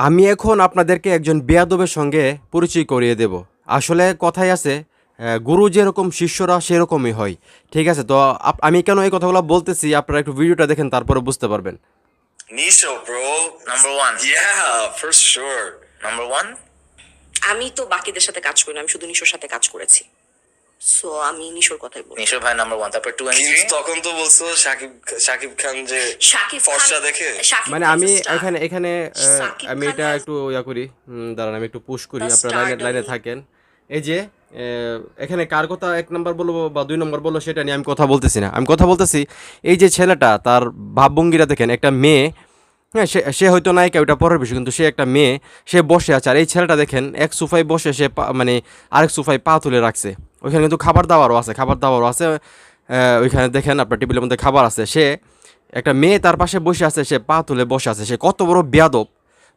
আমি এখন আপনাদেরকে একজন বেয়াদবের সঙ্গে পরিচয় করিয়ে দেব আসলে কথাই আছে গুরু যেরকম শিষ্যরা সেরকমই হয় ঠিক আছে তো আপ- আমি কেন এই কথাগুলো বলতেছি আপনারা একটু ভিডিওটা দেখেন তারপরে বুঝতে পারবেন Nisho, bro. Number one. Yeah, for sure. Number one? আমি তো বাকিদের সাথে কাজ করি না আমি শুধু নিশোর সাথে কাজ করেছি সো আমি নিশোর কথাই বলি নিশো ভাই নাম্বার ওয়ান তারপর টু এন্ড তখন তো বলছো সাকিব সাকিব খান যে ফর্সা দেখে? মানে আমি. এখানে এখানে আমি এটা একটু ইয়া করি। দাঁড়ান আমি একটু পুশ করি। আপনারা লাইনে লাইনে থাকেন। এই যে এখানে কার কথা এক নম্বর বলব বা দুই নম্বর বলব সেটা নিয়ে আমি কথা বলতেছি না। আমি কথা বলতেছি এই যে ছেলেটা তার ভাবভঙ্গিটা দেখেন একটা মেয়ে হ্যাঁ সে সে হয়তো নায়িকা ওটা পরের বিষয় কিন্তু সে একটা মেয়ে সে বসে আছে। আর এই ছেলেটা দেখেন এক সোফায় বসে সে পা- মানে আরেক সোফায় পা তুলে রাখছে। ওইখানে কিন্তু খাবার দাবারও আছে, খাবার দাবারও আছে। ওইখানে দেখেন আপনার টেবিলের মধ্যে খাবার আছে। সে একটা মেয়ে তার পাশে বসে আছে, সে পা তুলে বসে আছে। সে কত বড় বেয়াদব।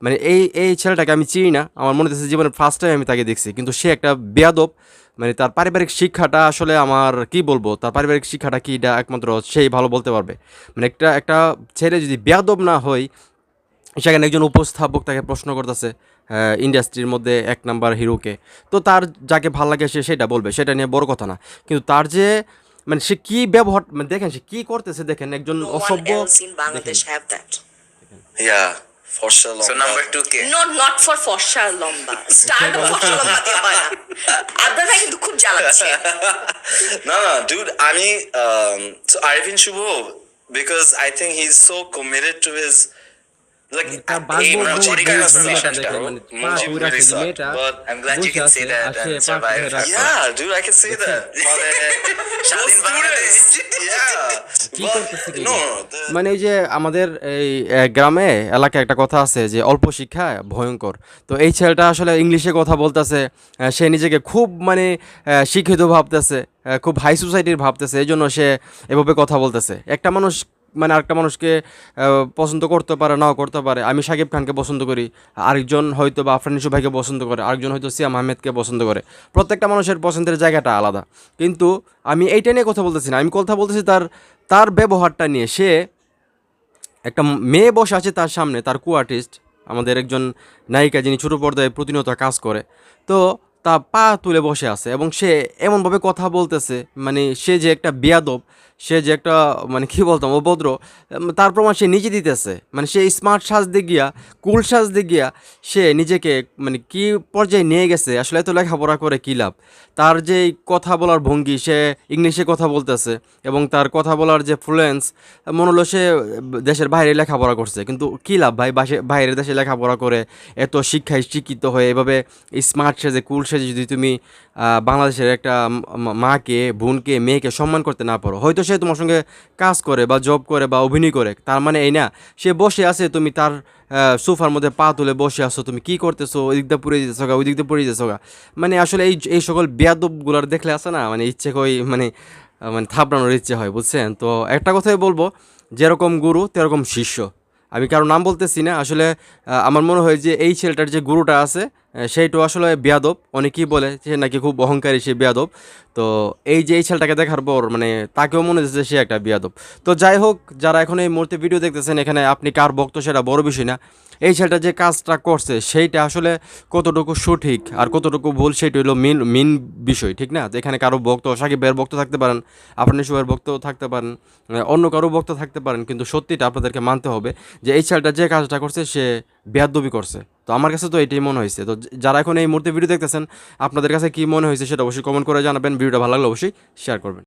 মানে এই এই ছেলেটাকে আমি চিনি না। আমার মনে হচ্ছে জীবনের ফার্স্ট টাইম আমি তাকে দেখছি। কিন্তু সে একটা বেয়াদব। মানে তার পারিবারিক শিক্ষাটা আসলে আমার কি বলব? তার পারিবারিক শিক্ষাটা কি এটা একমাত্র সেই ভালো বলতে পারবে। মানে একটা একটা ছেলে যদি বেয়াদব না হয়, সেখানে একজন উপস্থাপক তাকে প্রশ্ন করতেছে। ইন্ডাস্ট্রির মধ্যে এক নাম্বার হিরোকে। তো তার যাকে ভালো লাগে সে সেটা বলবে সেটা নিয়ে বড় কথা না। কিন্তু তার যে মানে সে কি ব্যবহার মানে দেখেন সে কি করতেছে দেখেন একজন অসভ্য আমি Shuvo because I think he is so committed to his মানে এই যে আমাদের এই গ্রামে এলাকায় একটা কথা আছে যে অল্প শিক্ষা ভয়ঙ্কর। তো এই ছেলেটা আসলে ইংলিশে কথা বলতেছে সে নিজেকে খুব মানে শিক্ষিত ভাবতেছে খুব হাই সোসাইটির ভাবতেছে এই জন্য সে এভাবে কথা বলতেছে। একটা মানুষ মানে আরেকটা মানুষকে পছন্দ করতে পারে, নাও করতে পারে, আমি সাকিব খানকে পছন্দ করি, আরেকজন হয়তো বা আফরান ইসু ভাইকে পছন্দ করে, আরেকজন হয়তো সিয়াম আহমেদকে পছন্দ করে। প্রত্যেকটা মানুষের পছন্দের জায়গাটা আলাদা। কিন্তু আমি এইটা নিয়ে কথা বলতেছি না, আমি কথা বলতেছি তার তার ব্যবহারটা নিয়ে। সে একটা মেয়ে বসে আছে তার সামনে, তার কো আর্টিস্ট, আমাদের একজন নায়িকা যিনি ছোটো পর্দায় প্রতিনিয়ত কাজ করে। তো তা পা তুলে বসে আছে এবং সে এমনভাবে কথা বলতেছে মানে সে যে একটা বেয়াদব সে যে একটা মানে কি বলতাম, অভদ্র, তার প্রমাণ সে নিজে দিতেছে। মানে সে স্মার্ট সাজ সাজতে গিয়া কুল সাজ সাজতে গিয়া সে নিজেকে মানে কি পর্যায়ে নিয়ে গেছে, আসলে এত লেখাপড়া করে কী লাভ? তার যে কথা বলার ভঙ্গি, সে ইংলিশে কথা বলতেছে এবং তার কথা বলার যে ফ্লুয়েন্স মনে হলো সে দেশের বাইরে লেখাপড়া করছে। কিন্তু কী লাভ ভাই? বাসে, বাইরের দেশে লেখাপড়া করে এত শিক্ষায় শিক্ষিত হয়ে এভাবে স্মার্ট সেজে কুল সেজে যদি তুমি বাংলাদেশের একটা মাকে, বোনকে, মেয়েকে সম্মান করতে না পারো, হয়তো সে তোমার সঙ্গে কাজ করে বা জব করে বা অভিনয় করে, তার মানে এই না, সে বসে আছে, তুমি তার সোফার মধ্যে পা তুলে বসে আছো, তুমি কি করতেছো ওই দিক দিয়ে পুড়ে দিতেছো গা ওই দিক দিয়ে পুড়ে দিতেছো গা। মানে আসলে এই এই সকল বেয়াদবগুলার দেখলে আছে না মানে ইচ্ছে কই মানে মানে থাপড়ানোর ইচ্ছে হয়, বুঝছেন? তো একটা কথাই বলব, যেরকম গুরু, তেরকম শিষ্য। আমি কারও নাম বলতেছি না, আসলে আমার মনে হয় যে এই ছেলেটার যে গুরুটা আছে আহ, সেইটাও আসলে বেয়াদব। অনেকেই বলে সে নাকি খুব অহংকারী সে বেয়াদব। তো এই যে এই ছেলেটাকে দেখার পর মানে তাকেও মনে হচ্ছে সে একটা বেয়াদব। তো যাই হোক যারা এখন এই মুহূর্তে ভিডিও দেখতেছেন এখানে আপনি কার ভক্ত সেটা বড় বিষয় না। এই ছেলেটা যে কাজটা করছে সেইটা আসলে কতটুকু সঠিক আর কতটুকু ভুল সেটা হলো মেন মেন বিষয় ঠিক না? এখানে কারও ভক্ত সাকিব ভাইয়ের ভক্ত থাকতে পারেন আপনি সুয়ের ভক্ত থাকতে পারেন অন্য কারও ভক্ত থাকতে পারেন কিন্তু সত্যিটা আপনাদেরকে মানতে হবে যে এই ছেলেটা যে কাজটা করছে সে বেয়াদবি করছে। তো আমার কাছে তো এটাই মনে হয়েছে। তো যারা এখন এই মুহূর্তে ভিডিও দেখতেছেন, আপনাদের কাছে কি মনে হয়েছে সেটা অবশ্যই কমেন্ট করে জানাবেন। ভিডিওটা ভালো লাগলে অবশ্যই শেয়ার করবেন।